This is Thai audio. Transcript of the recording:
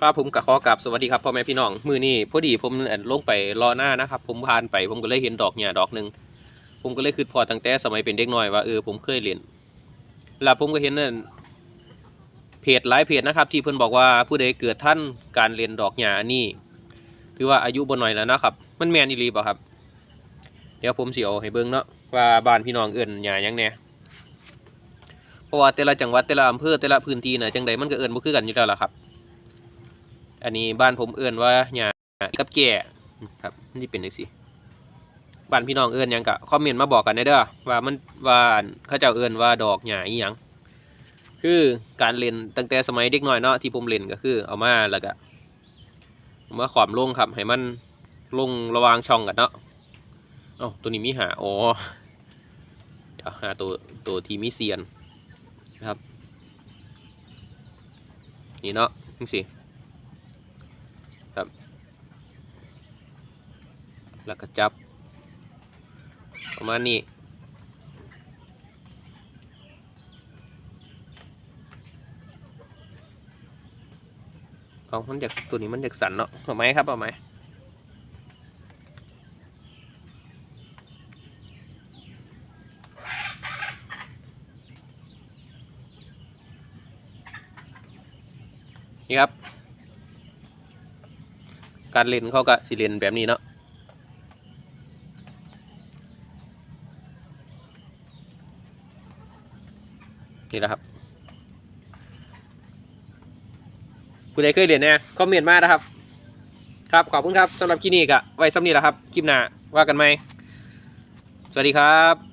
ครับผมกับขอกราบสวัสดีครับพ่อแม่พี่น้องมือนี้พอดีผมเอิ่นลงไปรอหน้านะครับ ผมผ่านไปผมก็เลยเห็นดอกหญ้าดอกหนึ่งผมก็เลยคิดพอตั้งแต่สมัยเป็นเด็กน้อยว่าเออผมเคยเรียนแล้วผมก็เห็นนั่นเพจหลายเพจนะครับ ที่เพิ่นบอกว่าผู้ใดเกิดท่านการเรียนดอกหญ้านี่ ถือว่าอายุบ่น้อยแล้วนะครับ มันแมนอีหลีเปล่าครับ เดี๋ยวผมสิเอาให้เบิ่งเนาะว่าบ้านพี่น้องเอิ้นหญ้ายังแหน่เพราะว่าแต่ละจังหวัดแต่ละอำเภอแต่ละพื้นที่น่ะจังใดมันก็เอิ้นบ่คือกันอยู่แล้วล่ะครับ อันนี้บ้านผมเอื้อนว่าหญ้ากับแก่ครับนจะเป็นจังซี่บ้านพี่น้องเอื้อนยังกะคอมเมนต์มาบอกกันได้เด้อว่ามันว่าเขาเจ้าเอื้อนว่าดอกหญ้าอีหยังคือการเล่นตั้งแต่สมัยเด็กน้อยเนาะที่ผมเล่นก็คือ เอามาแล้วก็เอามาขอมลงครับให้มันลงระวางช่องกันเนาะเอ้าตัวนี้มีหาอ๋อเดี๋ยวหาตัวตัวทีมีเซียนนะครับ นี่เนาะนี่สิ แล้วก็จับ ประมาณนี้เอามันเด็กตัวนี้มันเด็กสันเนาะเอาไหมครับเอาไหมนี่ครับ การเล่นเขาก็สิเล่นแบบนี้เนาะนี่แหละครับผู้ใดเคยเรียนเนี่ยคอมเมนต์มานะครับ ครับ ขอบคุณครับสำหรับคลิปนี้ก็ไว้สำนี้แหละครับ คลิปหน้าว่ากันไหม สวัสดีครับ